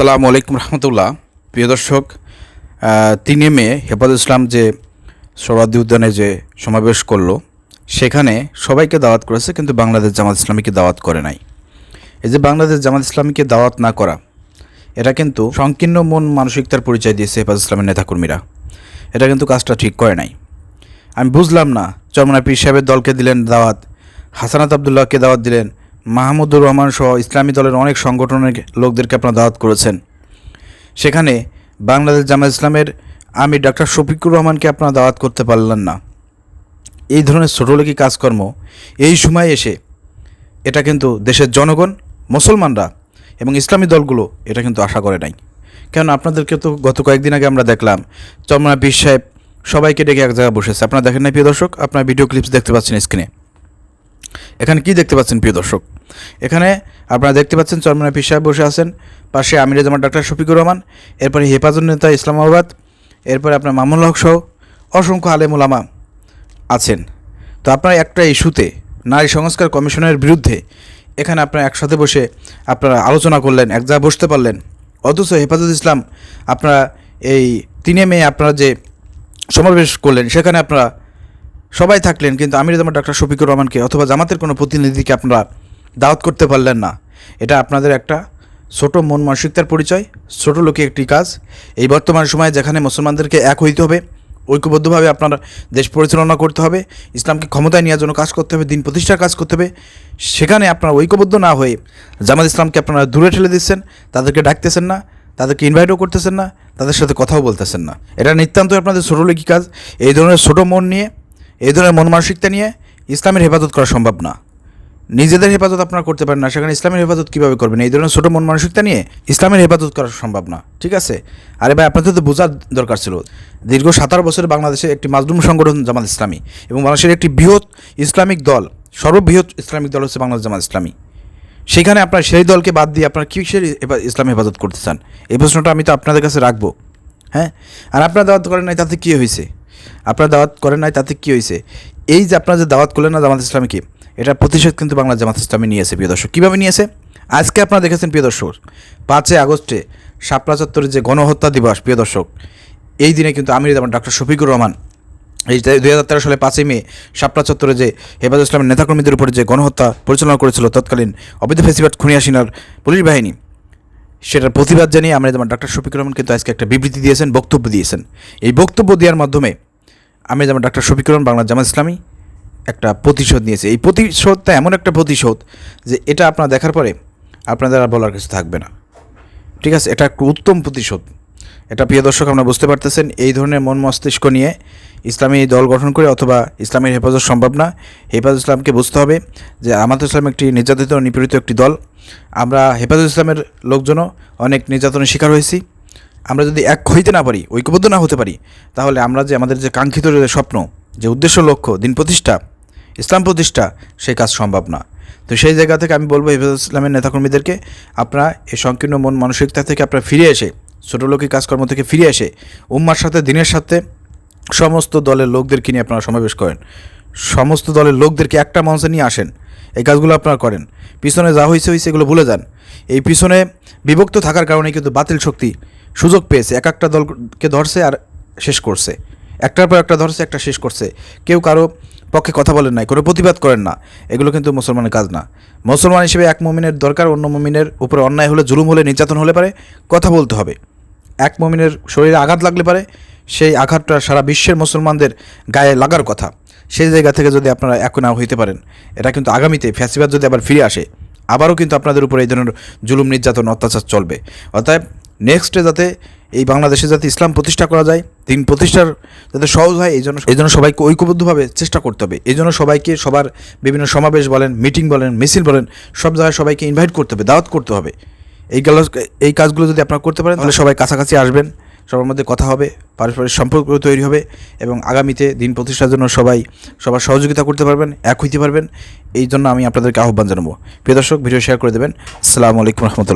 আসসালামু আলাইকুম রহমতুল্লাহ। প্রিয় দর্শক তিনে মে হেফাজ ইসলাম যে সরাদি উদ্যানে যে সমাবেশ করল, সেখানে সবাইকে দাওয়াত করেছে, কিন্তু বাংলাদেশ জামাত ইসলামীকে দাওয়াত করে নাই। এই যে বাংলাদেশ জামাত ইসলামীকে দাওয়াত না করা, এটা কিন্তু সংকীর্ণ মন মানসিকতার পরিচয় দিয়েছে হেফাজ ইসলামের নেতাকর্মীরা। এটা কিন্তু কাজটা ঠিক করে নাই। আমি বুঝলাম না চরমনা পীর সাহেবের দলকে দিলেন দাওয়াত, হাসানাত আবদুল্লাহকে দাওয়াত দিলেন মাহমুদুর রহমান সহ ইসলামী দলের অনেক সংগঠনের লোকদেরকে আপনারা দাওয়াত করেছেন। সেখানে বাংলাদেশ জামাত ইসলামের আমি ডাক্তার শফিকুর রহমানকে আপনারা দাওয়াত করতে পারলেন না। এই ধরনের ছোটোলেখি কাজকর্ম এই সময় এসে এটা কিন্তু দেশের জনগণ, মুসলমানরা এবং ইসলামী দলগুলো এটা কিন্তু আশা করে নাই। কেন আপনাদেরকে তো গত কয়েকদিন আগে আমরা দেখলাম চরমনা পীর সাহেব সবাইকে ডেকে এক জায়গায় বসেছে। আপনারা দেখেন না প্রিয় দর্শক, আপনার ভিডিও ক্লিপস দেখতে পাচ্ছেন স্ক্রিনে এখানে কি দেখতে পাচ্ছেন প্রিয় দর্শক? এখানে আপনারা দেখতে পাচ্ছেন চরমনা পীর সাহেব বসে আছেন, পাশে আমিরে জামান ডাক্তার শফিকুর রহমান, এরপরে হেফাজত নেতা ইসলামাবাদ এরপরে আপনার মামুল হক সহ অসংখ্য আলেমুলামা আছেন। তো আপনারা একটা ইস্যুতে নারী সংস্কার কমিশনের বিরুদ্ধে এখানে আপনারা একসাথে বসে আপনারা আলোচনা করলেন, এক জায়গায় বসতে পারলেন। অথচ হেফাজত ইসলাম আপনারা এই তিনে মে আপনারা যে সমাবেশ করলেন, সেখানে আপনারা সবাই থাকলেন, কিন্তু আমির জামাত ডাক্তার শফিকুর রহমানকে অথবা জামাতের কোনো প্রতিনিধিকে আপনারা দাওয়াত করতে পারলেন না। এটা আপনাদের একটা ছোট মন মানসিকতার পরিচয়, ছোট লোকে একটি কাজ। এই বর্তমান সময়ে যেখানে মুসলমানদেরকে এক হইতে হবে, ঐক্যবদ্ধভাবে আপনার দেশ পরিচালনা করতে হবে, ইসলামকে ক্ষমতায় নেওয়ার জন্য কাজ করতে হবে, দিন প্রতিষ্ঠার কাজ করতে হবে, সেখানে আপনারা ঐক্যবদ্ধ না হয়ে জামাত ইসলামকে আপনারা দূরে ঠেলে দিচ্ছেন, তাদেরকে ডাকতেছেন না, তাদেরকে ইনভাইটও করতেছেন না, তাদের সাথে কথাও বলতেছেন না। এটা নিতান্তই আপনাদের ছোটো কাজ। এই ধরনের ছোটো মন নিয়ে এই ধরনের মন মানসিকতা নিয়ে ইসলামের হেফাজত করা সম্ভব না। নিজেদের হেফাজত আপনারা করতে পারেন না, সেখানে ইসলামের হেফাজত কীভাবে করবেন? এই ধরনের ছোটো মন মানসিকতা নিয়ে ইসলামের হেফাজত করা সম্ভব না, ঠিক আছে? আরে ভাই, আপনাদের তো বোঝার দরকার ছিল। দীর্ঘ সাতার বছর বাংলাদেশে একটি মাজলুম সংগঠন জামাত ইসলামী এবং বাংলাদেশের একটি বৃহৎ ইসলামিক দল, সর্ববৃহৎ ইসলামিক দল হচ্ছে বাংলাদেশ জামাত ইসলামী। সেখানে আপনার সেই দলকে বাদ দিয়ে আপনারা কিসের ইসলাম হেফাজত করতে চান? এই প্রশ্নটা আমি তো আপনাদের কাছে রাখব হ্যাঁ? আর আপনারা দাওয়াত করেন নাই, তাতে কী হয়েছে? আপনারা দাওয়াত করেন নাই, তাতে কী হয়েছে এই যে আপনারা যে দাওয়াত করলেন না জামাত ইসলামীকে এটা প্রতিশোধ কিন্তু বাংলা জামাত ইসলামী নিয়েছে, প্রিয় দর্শক। কীভাবে নিয়েছে? আজকে আপনারা দেখেছেন, প্রিয় দর্শক, পাঁচই আগস্টে শাপলা চত্বরের যে গণহত্যা দিবস, প্রিয় দর্শক, এই দিনে কিন্তু আমির যেমন ডাক্তার শফিকুর রহমান, এই দুই হাজার তেরো সালে পাঁচই মে শাপলা চত্বরে যে হেফাজ ইসলামের নেতাকর্মীদের উপরে যে গণহত্যা পরিচালনা করেছিল তৎকালীন অবৈধ ফেসিবাদ খুনিয়াসিনার পুলিশ বাহিনী, সেটার প্রতিবাদ জানিয়ে আমরা যেমন ডাক্তার শফিকুর রহমান কিন্তু আজকে একটা বিবৃতি দিয়েছেন, বক্তব্য দিয়েছেন। এই বক্তব্য দেওয়ার মাধ্যমে আমি যেমন ডাক্তার শফিকুর রহমান বাংলা জামাত ইসলামী, একটা প্রতিশোধ নিয়েছে। এই প্রতিশোধটা এমন একটা প্রতিশোধ যে এটা আপনারা দেখার পরে আপনাদের আর বলার কিছু থাকবে না। ঠিক আছে, এটা একটা উত্তম প্রতিশোধ। এটা প্রিয় দর্শক, আপনারা বুঝতে পারতেছেন, এই ধরনের মন মস্তিষ্ক নিয়ে ইসলামী দল গঠন করে অথবা ইসলামের হেফাজত সম্ভব না। হেফাজত ইসলামকে বুঝতে হবে যে আমাদের ইসলাম একটি নির্যাতিত নিপীড়িত একটি দল। আমরা হেফাজত ইসলামের লোকজনও অনেক নির্যাতনের শিকার হয়েছি। আমরা যদি এক হইতে না পারি, ঐক্যবদ্ধ না হতে পারি, তাহলে আমরা যে আমাদের যে কাঙ্ক্ষিত যে স্বপ্ন, যে উদ্দেশ্য লক্ষ্য, দিন প্রতিষ্ঠা, ইসলাম প্রতিষ্ঠা, সেই কাজ সম্ভব না। তো সেই জায়গা থেকে আমি বলব হেফাজত ইসলামের নেতাকর্মীদেরকে, আপনারা এই সংকীর্ণ মন মানসিকতা থেকে আপনারা ফিরে এসে, ছোটো লোকই কাজকর্ম থেকে ফিরে এসে, উম্মার সাথে, দিনের সাথে সমস্ত দলের লোকদেরকে নিয়ে আপনারা সমাবেশ করেন। সমস্ত দলের লোকদেরকে একটা মঞ্চে নিয়ে আসেন। এই কাজগুলো আপনারা করেন। পিছনে যা হয়েছে হয়েছে এগুলো ভুলে যান। এই পিছনে বিভক্ত থাকার কারণে কিন্তু বাতিল শক্তি সুযোগ পেয়েছে। এক একটা দলকে ধরছে আর শেষ করছে। একটার পর একটা ধরছে, একটা শেষ করছে। কেউ কারও পক্ষে কথা বলেন নাই, কোনো প্রতিবাদ করেন না। এগুলো কিন্তু মুসলমানের কাজ না। মুসলমান হিসেবে এক মমিনের দরকার, অন্য মমিনের উপরে অন্যায় হলে, জুলুম হলে, নির্যাতন হলে পারে, কথা বলতে হবে। এক মমিনের শরীরে আঘাত লাগলে পারে, সেই আঘাতটা সারা বিশ্বের মুসলমানদের গায়ে লাগার কথা। সেই জায়গা থেকে যদি আপনারা এক না হইতে পারেন, এটা কিন্তু আগামীতে ফ্যাসিবাদ যদি আবার ফিরে আসে, আবারও কিন্তু আপনাদের উপরে এই ধরনের জুলুম, নির্যাতন, অত্যাচার চলবে। অতএব নেক্সটে যাতে এই বাংলাদেশে যাতে ইসলাম প্রতিষ্ঠা করা যায় দিন প্রতিষ্ঠার যাতে সহজ হয়, এই জন্য এই জন্য সবাইকে ঐক্যবদ্ধভাবে চেষ্টা করতে হবে। এই জন্য সবাইকে সবার বিভিন্ন সমাবেশ বলেন, মিটিং বলেন, মিছিল বলেন, সব জায়গায় সবাইকে ইনভাইট করতে হবে, দাওয়াত করতে হবে। এই এই কাজগুলো যদি আপনারা করতে পারেন, তাহলে সবাই কাছাকাছি আসবেন, সবার মধ্যে কথা হবে, পারস্পরিক সম্পর্ক তৈরি হবে এবং আগামীতে দিন প্রতিষ্ঠার জন্য সবাই সবার সহযোগিতা করতে পারবেন, এক হইতে পারবেন। এই জন্য আমি আপনাদেরকে আহ্বান জানাব। প্রিয় দর্শক ভিডিও শেয়ার করে দেবেন। আসসালামু আলাইকুম রহমতুল্লাহ।